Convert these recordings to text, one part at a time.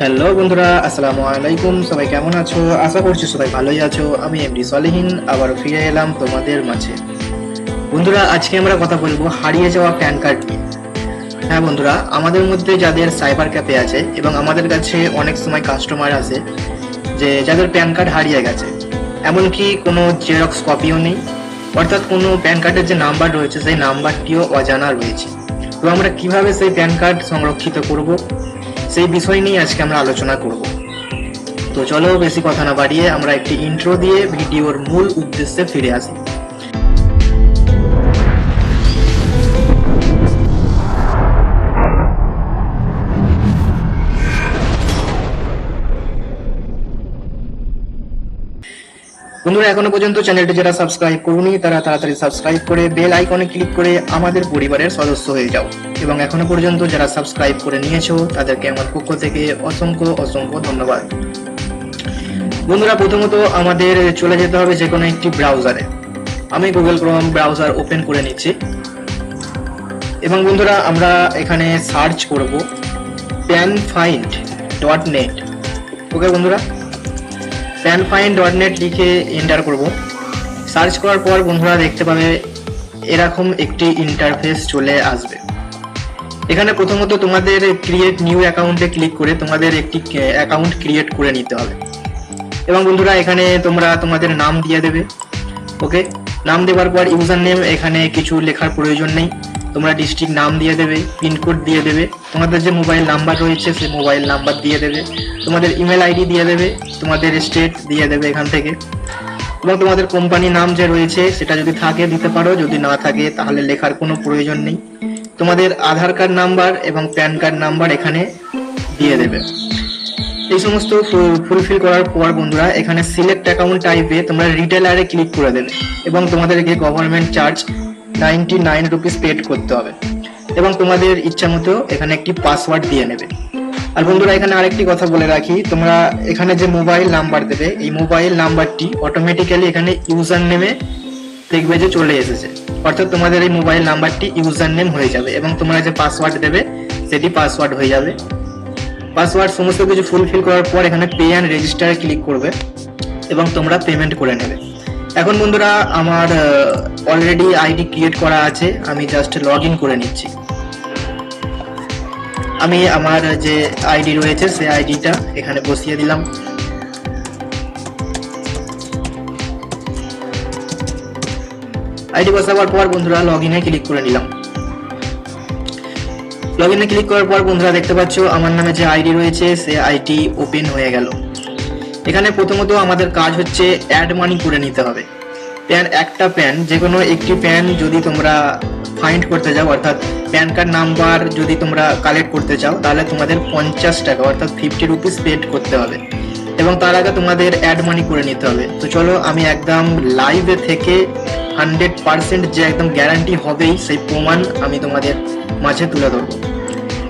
Hello বন্ধুরা, আসসালামু আলাইকুম। সবাই কেমন আছো? আশা করছি সবাই ভালোই আছো। আমি এমডি সলেহিন আবার ফিরে এলাম তোমাদের মাঝে। বন্ধুরা, আজকে আমরা কথা বলব হারিয়ে যাওয়া প্যান কার্ড নিয়ে। হ্যাঁ বন্ধুরা, আমাদের মধ্যে যাদের সাইবার ক্যাফে আছে এবং আমাদের কাছে অনেক সময় কাস্টমার আসে যে যাদের প্যান কার্ড হারিয়ে গেছে। এমনকি কোনো জেরক্স কপিও নেই। অর্থাৎ কোনো প্যান কার্ডের যে নাম্বার রয়েছে, সেই নাম্বারটিও অজানা রয়েছে। তো আমরা কীভাবে সেই প্যান কার্ড সংরক্ষিত করব? সেই বিষয় নিয়ে আজকে আমরা আলোচনা করব। তো চলো বেশি কথা না বাড়িয়ে আমরা একটি ইন্ট্রো দিয়ে ভিডিওর মূল উদ্দেশ্যে ফিরে আসি। বন্ধুরা, এখনও পর্যন্ত চ্যানেলটি যারা সাবস্ক্রাইব করুনি, তারা তাড়াতাড়ি সাবস্ক্রাইব করে বেল আইকনে ক্লিক করে আমাদের পরিবারের সদস্য হয়ে যাও। এবং এখনও পর্যন্ত যারা সাবস্ক্রাইব করে নিয়েছো, তাদেরকে আমার পক্ষ থেকে অসংখ্য অসংখ্য ধন্যবাদ। বন্ধুরা, প্রথমত আমাদের চলে যেতে হবে যে কোনো একটি ব্রাউজারে আমি গুগল ক্রোম ব্রাউজার ওপেন করে নিচ্ছি। এবং বন্ধুরা, আমরা এখানে সার্চ করব pan find dot net okay বন্ধুরা? প্যান ফাইন ডট নেট লিখে এন্টার করব। সার্চ করার পর বন্ধুরা দেখতে পাবে, এরকম একটি ইন্টারফেস চলে আসবে। এখানে প্রথমত তোমাদের ক্রিয়েট নিউ অ্যাকাউন্টে ক্লিক করে তোমাদের একটি অ্যাকাউন্ট ক্রিয়েট করে নিতে হবে। এবং বন্ধুরা এখানে তোমরা তোমাদের নাম দিয়ে দেবে ওকে নাম দেওয়ার পর ইউজার নেম এখানে কিছু লেখার প্রয়োজন নেই। তোমরা ডিস্ট্রিক্ট নাম দিয়ে দেবে পিনকোড দিয়ে দেবে, তোমাদের যে মোবাইল নাম্বার রয়েছে সেই মোবাইল নাম্বার দিয়ে দেবে, তোমাদের ইমেল আইডি দিয়ে দেবে, তোমাদের স্টেট দিয়ে দেবে এখান থেকে। এবং তোমাদের কোম্পানি নাম যে রয়েছে সেটা যদি থাকে দিতে পারো, যদি না থাকে তাহলে লেখার কোনো প্রয়োজন নেই। তোমাদের আধার কার্ড নাম্বার এবং প্যান কার্ড নাম্বার এখানে দিয়ে দেবে। এই সমস্ত ফুলফিল করার পর বন্ধুরা, এখানে সিলেক্ট অ্যাকাউন্ট টাইপে তোমরা রিটেলারে ক্লিক করে দেবে। এবং তোমাদেরকে government charge ninety nine rupees paid করতে হবে। এবং তোমাদের ইচ্ছা মতো এখানে একটি পাসওয়ার্ড দিয়ে নেবে। আর বন্ধুরা, এখানে আরেকটি কথা বলে রাখি, তোমরা এখানে যে মোবাইল নাম্বার দেবে, এই মোবাইল নাম্বারটি অটোমেটিক্যালি এখানে ইউজার নেমে দেখবে যে চলে এসেছে। অর্থাৎ তোমাদের এই মোবাইল নাম্বারটি ইউজার নেম হয়ে যাবে এবং তোমরা যে পাসওয়ার্ড দেবে, সেটি পাসওয়ার্ড হয়ে যাবে। পাসওয়ার্ড সমস্ত কিছু ফুলফিল করার পর এখানে পে অ্যান্ড রেজিস্টারে ক্লিক করবে এবং তোমরা পেমেন্ট করে নেবে। এখন বন্ধুরা আমার অলরেডি আইডি ক্রিয়েট করা আছে, আমি জাস্ট লগ ইন করে নিচ্ছি। আমি আমার যে আইডি রয়েছে, সে আইডিটা এখানে বসিয়ে দিলাম। আইডি বসাবার পর বন্ধুরা লগ ইনে ক্লিক করে নিলাম। লগ ইনে ক্লিক করার পর বন্ধুরা দেখতে পাচ্ছ, আমার নামে যে আইডি রয়েছে, সে আইডি ওপেন হয়ে গেল। এখানে প্রথমত আমাদের কাজ হচ্ছে অ্যাড মানি করে নিতে হবে। প্যান একটা প্যান যে কোনো একটি প্যান যদি তোমরা ফাইন্ড করতে যাও অর্থাৎ প্যান কার্ড নাম্বার যদি তোমরা কালেক্ট করতে চাও, তাহলে তোমাদের পঞ্চাশ টাকা, অর্থাৎ ফিফটি রুপিস পেড করতে হবে। এবং তার আগে তোমাদের অ্যাড মানি করে নিতে হবে। তো চলো, আমি একদম লাইভে থেকে হান্ড্রেড পার্সেন্ট যে একদম গ্যারান্টি হবেই, সেই প্রমাণ আমি তোমাদের মাঝে তুলে ধরবো।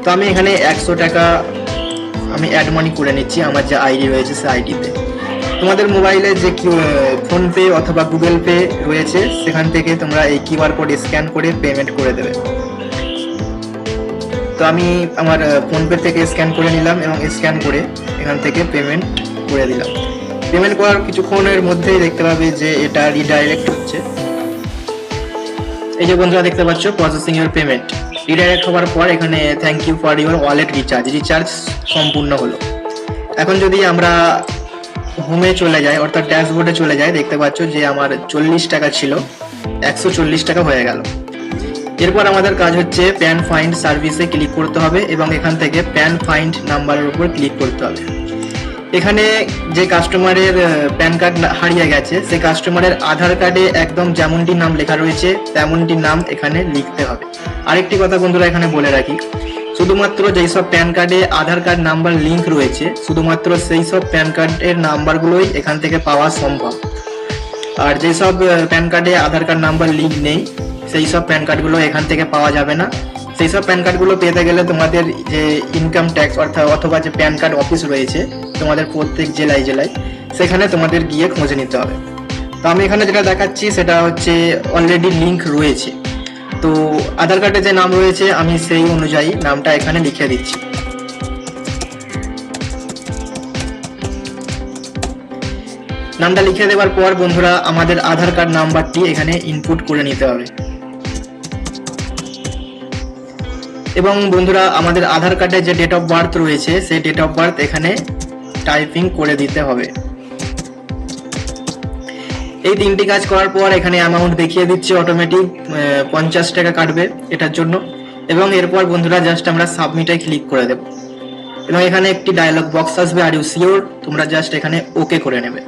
তো আমি এখানে একশো টাকা আমি অ্যাড মানি করে নিচ্ছি, আমার যে আইডি রয়েছে সেই আইডিতে তোমাদের মোবাইলে যে ফোনপে অথবা গুগল পে রয়েছে, সেখান থেকে তোমরা এই কিউআর কোড স্ক্যান করে পেমেন্ট করে দেবে। তো আমি আমার ফোনপে থেকে স্ক্যান করে নিলাম এবং স্ক্যান করে এখান থেকে পেমেন্ট করে দিলাম। পেমেন্ট করার কিছুক্ষণের মধ্যেই দেখতে পাবে যে এটা রিডাইরেক্ট হচ্ছে। এই যে বন্ধুরা, দেখতে পাচ্ছ প্রসেসিং এর পেমেন্ট রিডাইরেক্ট হওয়ার পর এখানে thank you for your wallet recharge recharge সম্পূর্ণ হলো। এখন যদি আমরা হোমে চলে যাই, অর্থাৎ ড্যাশবোর্ডে চলে যাই, দেখতে পাচ্ছ যে আমার চল্লিশ টাকা ছিল, একশো চল্লিশ টাকা হয়ে গেল। এরপর আমাদের কাজ হচ্ছে প্যান ফাইন্ড সার্ভিসে ক্লিক করতে হবে এবং এখান থেকে প্যান ফাইন্ড নাম্বারের উপর ক্লিক করতে হবে। এখানে যে কাস্টমারের প্যান কার্ড হারিয়ে গেছে, সেই কাস্টমারের আধার কার্ডে একদম যেমনটি নাম লেখা রয়েছে, তেমনটি নাম এখানে লিখতে হবে। আরেকটি কথা বন্ধুরা এখানে বলে রাখি, শুধুমাত্র যেই সব প্যান কার্ডে আধার কার্ড নাম্বার লিঙ্ক রয়েছে, শুধুমাত্র সেই সব প্যান কার্ডের নাম্বারগুলোই এখান থেকে পাওয়া সম্ভব। আর যেই সব প্যান কার্ডে আধার কার্ড নাম্বার লিঙ্ক নেই, সেই সব প্যান কার্ডগুলো এখান থেকে পাওয়া যাবে না। সেই সব প্যান কার্ডগুলো পেতে গেলে তোমাদের যে ইনকাম ট্যাক্স অর্থাৎ অথবা যে প্যান কার্ড অফিস রয়েছে, তোমাদের প্রত্যেক জেলায় জেলায়, সেখানে তোমাদের গিয়ে খোঁজ নিতে হবে। তো আমি এখানে যেটা দেখাচ্ছি, সেটা হচ্ছে অলরেডি লিঙ্ক রয়েছে। তো আধার কার্ডে যে নাম রয়েছে, আমি সেই অনুযায়ী নামটা এখানে লিখে দিচ্ছি। নামটা লিখে দেওয়ার পর বন্ধুরা, আমাদের আধার কার্ড নাম্বারটি এখানে ইনপুট করে নিতে হবে। এবং বন্ধুরা, আমাদের আধার কার্ডে যে ডেট অফ বার্থ রয়েছে, সেই ডেট অফ বার্থ এখানে টাইপিং করে দিতে হবে। এই তিনটি কাজ করার পর এখানে অ্যামাউন্ট দেখিয়ে দিচ্ছে অটোমেটিক পঞ্চাশ টাকা কাটবে এটার জন্য। এবং এরপর বন্ধুরা জাস্ট আমরা সাবমিটে ক্লিক করে দেব। এবং এখানে একটি ডায়লগ বক্স আসবে আর ইউ সিওর তোমরা জাস্ট এখানে ওকে করে নেবে।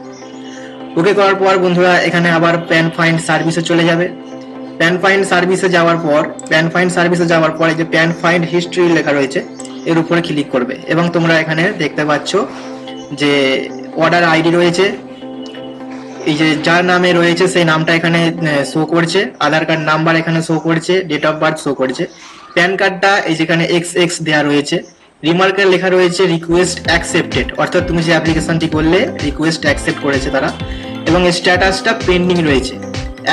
ওকে করার পর বন্ধুরা, এখানে আবার প্যান ফাইন্ড সার্ভিসে চলে যাবে। প্যান ফাইন্ড সার্ভিসে যাওয়ার পর প্যান ফাইন্ড সার্ভিসে যাওয়ার পর এই যে প্যান ফাইন্ড হিস্ট্রি লেখা রয়েছে, এর উপরে ক্লিক করবে। এবং তোমরা এখানে দেখতে পাচ্ছ যে অর্ডার আইডি রয়েছে, এই যে যার নামে রয়েছে সেই নামটা এখানে শো করছে, আধার কার্ড নাম্বার এখানে শো করছে ডেট অফ বার্থ শো করছে। প্যান কার্ডটা এই যেখানে এক্স এক্স দেওয়া রয়েছে রিমার্কের লেখা রয়েছে রিকোয়েস্ট অ্যাকসেপ্টেড অর্থাৎ তুমি যে অ্যাপ্লিকেশনটি করলে রিকোয়েস্ট অ্যাকসেপ্ট করেছে তারা। এবং স্ট্যাটাসটা পেন্ডিং রয়েছে।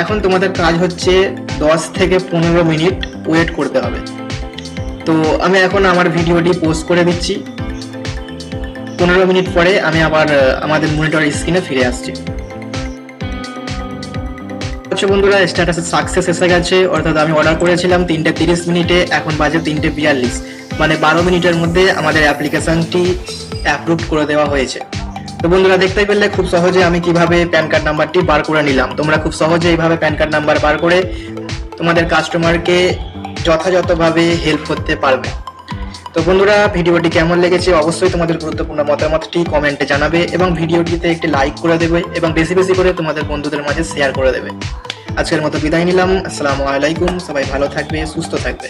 এখন তোমাদের কাজ হচ্ছে দশ থেকে পনেরো মিনিট ওয়েট করতে হবে। তো আমি এখন আমার ভিডিওটি পোস্ট করে দিচ্ছি। পনেরো মিনিট পরে আমি আবার আমাদের মনিটর স্ক্রিনে ফিরে আসছি। আচ্ছা বন্ধুরা স্ট্যাটাসে সাকসেস এসে গেছে। অর্থাৎ আমি অর্ডার করেছিলাম তিনটে তিরিশ মিনিটে, এখন বাজে তিনটে বিয়াল্লিশ। মানে বারো মিনিটের মধ্যে আমাদের অ্যাপ্লিকেশনটি অ্যাপ্রুভ করে দেওয়া হয়েছে। তো বন্ধুরা দেখতে পেলে, খুব সহজে আমি কীভাবে প্যান কার্ড নাম্বারটি বার করে নিলাম। তোমরা খুব সহজে এইভাবে প্যান কার্ড নাম্বার বার করে তোমাদের কাস্টমারকে যথাযথভাবে হেল্প করতে পারবে। তো বন্ধুরা, ভিডিওটি কেমন লেগেছে অবশ্যই তোমাদের গুরুত্বপূর্ণ মতামতটি কমেন্টে জানাবে এবং ভিডিওটিতে একটি লাইক করে দেবে এবং বেশি বেশি করে তোমাদের বন্ধুদের মাঝে শেয়ার করে দেবে। আজকের মতো বিদায় নিলাম। আসসালামু আলাইকুম। সবাই ভালো থাকবে, সুস্থ থাকবে।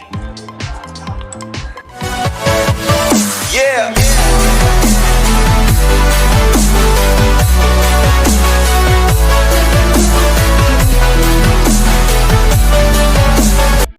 Yeah.